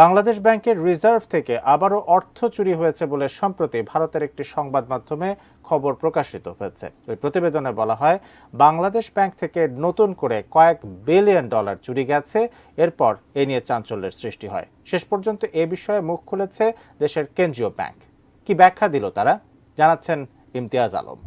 বাংলাদেশ ব্যাংকের রিজার্ভ থেকে আবারও অর্থ চুরি হয়েছে বলে সম্প্রতি ভারতের একটি সংবাদ মাধ্যমে খবর প্রকাশিত হয়েছে। ওই প্রতিবেদনে বলা হয়, বাংলাদেশ ব্যাংক থেকে নতুন করে কয়েক বিলিয়ন ডলার চুরি গেছে, এরপর এ নিয়ে চাঞ্চল্যের সৃষ্টি হয়। শেষ পর্যন্ত এ বিষয়ে মুখ খুলেছে দেশের কেন্দ্রীয় ব্যাংক। কি ব্যাখ্যা দিল তারা? জানাচ্ছেন ইমতিয়াজ আলম।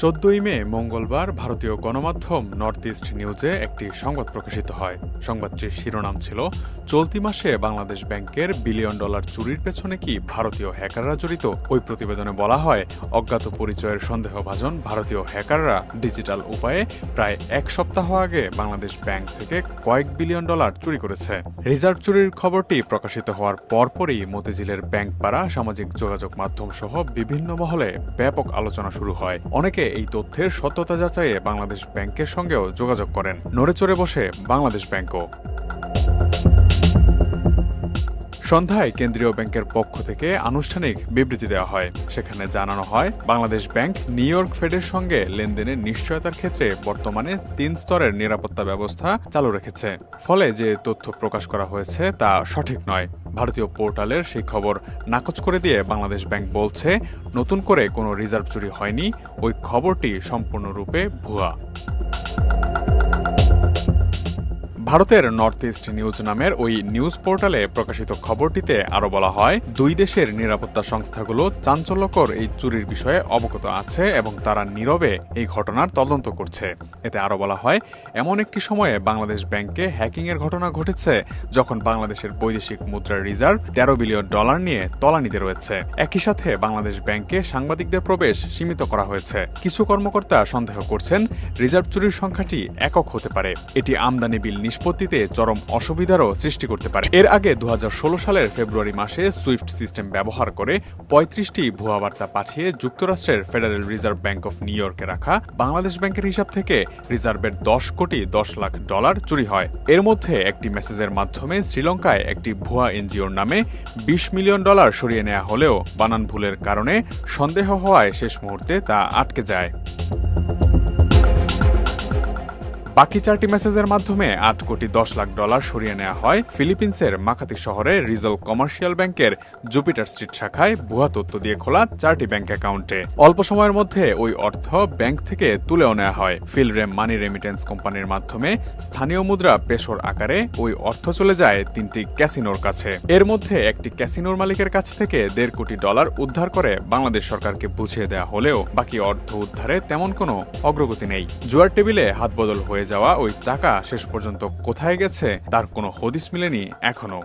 চোদ্দই মে মঙ্গলবার ভারতীয় গণমাধ্যম নর্থ ইস্ট নিউজে একটি সংবাদ প্রকাশিত হয়। সংবাদটির শিরোনাম ছিল, চলতি মাসে বাংলাদেশ ব্যাংকের বিলিয়ন ডলার চুরির পেছনে কি ভারতীয় হ্যাকাররা জড়িত? ওই প্রতিবেদনে বলা হয়, অজ্ঞাত পরিচয়ের সন্দেহভাজন ভারতীয় হ্যাকাররা ডিজিটাল উপায়ে প্রায় এক সপ্তাহ আগে বাংলাদেশ ব্যাংক থেকে কয়েক বিলিয়ন ডলার চুরি করেছে। রিজার্ভ চুরির খবরটি প্রকাশিত হওয়ার পরপরই মতিঝিলের ব্যাংক পাড়া সামাজিক যোগাযোগ মাধ্যম সহ বিভিন্ন মহলে ব্যাপক আলোচনা শুরু হয়। অনেকে এই তথ্যের সত্যতা যাচাইয়ে বাংলাদেশ ব্যাংকের সঙ্গেও যোগাযোগ করেন। নড়ে চড়ে বসে বাংলাদেশ ব্যাংকও। সন্ধ্যায় কেন্দ্রীয় ব্যাংকের পক্ষ থেকে আনুষ্ঠানিক বিবৃতি দেওয়া হয়। সেখানে জানানো হয়, বাংলাদেশ ব্যাংক নিউ ইয়র্ক ফেডের সঙ্গে লেনদেনের নিশ্চয়তার ক্ষেত্রে বর্তমানে তিন স্তরের নিরাপত্তা ব্যবস্থা চালু রেখেছে। ফলে যে তথ্য প্রকাশ করা হয়েছে তা সঠিক নয়। ভারতীয় পোর্টালের সেই খবর নাকচ করে দিয়ে বাংলাদেশ ব্যাংক বলছে, নতুন করে কোনো রিজার্ভ চুরি হয়নি। ওই খবরটি সম্পূর্ণরূপে ভুয়া। ভারতের নর্থ ইস্ট নিউজ নামের ওই নিউজ পোর্টালে প্রকাশিত খবরটিতে আরও বলা হয়, দুই দেশের নিরাপত্তা সংস্থাগুলো চাঞ্চল্যকর এই চুরির বিষয়ে অবগত আছে এবং তারা নীরবে এই ঘটনার তদন্ত করছে। এতে আরও বলা হয়, এমন একটি সময়ে বাংলাদেশ ব্যাংকে হ্যাকিংয়ের ঘটনা ঘটেছে, যখন বাংলাদেশের বৈদেশিক মুদ্রার রিজার্ভ তেরো বিলিয়ন ডলার নিয়ে তলানিতে রয়েছে। একই সাথে বাংলাদেশ ব্যাংকে সাংবাদিকদের প্রবেশ সীমিত করা হয়েছে। কিছু কর্মকর্তা সন্দেহ করছেন, রিজার্ভ চুরির সংখ্যাটি একক হতে পারে। এটি আমদানি বিল নিষ্পত্তিতে চরম অসুবিধারও সৃষ্টি করতে পারে। এর আগে দু হাজার ষোলো সালের ফেব্রুয়ারি মাসে সুইফট সিস্টেম ব্যবহার করে পঁয়ত্রিশটি ভুয়া বার্তা পাঠিয়ে যুক্তরাষ্ট্রের federal reserve bank of New ইয়র্কে রাখা বাংলাদেশ ব্যাংকের হিসাব থেকে রিজার্ভের দশ কোটি দশ লাখ ডলার চুরি হয়। এর মধ্যে একটি মেসেজের মাধ্যমে শ্রীলঙ্কায় একটি ভুয়া এনজিওর নামে বিশ মিলিয়ন ডলার সরিয়ে নেওয়া হলেও বানান ভুলের কারণে সন্দেহ হওয়ায় শেষ মুহূর্তে তা আটকে যায়। বাকি চারটি মেসেজের মাধ্যমে আট কোটি দশ লাখ ডলার সরিয়ে নেওয়া হয় ফিলিপিন্সের মাকাতি শহরে রিজল কমার্শিয়াল ব্যাংকের জুপিটার স্ট্রিট শাখায় ভুয়া তথ্য দিয়ে খোলা চারটি ব্যাংক অ্যাকাউন্টে। অল্প সময়ের মধ্যে ওই অর্থ ব্যাংক থেকে তুলেও নেওয়া হয়। ফিলরেম মানি রেমিটেন্স কোম্পানির মাধ্যমে স্থানীয় মুদ্রা পেশোর আকারে ওই অর্থ চলে যায় তিনটি ক্যাসিনোর কাছে। এর মধ্যে একটি ক্যাসিনোর মালিকের কাছ থেকে দেড় কোটি ডলার উদ্ধার করে বাংলাদেশ সরকারকে বুঝিয়ে দেওয়া হলেও বাকি অর্থ উদ্ধারে তেমন কোনো অগ্রগতি নেই। জুয়ার টেবিলে হাতবদল হয়ে যাওয়া ওই টাকা শেষ পর্যন্ত কোথায় গেছে তার কোনো হদিস মিলেনি এখনও।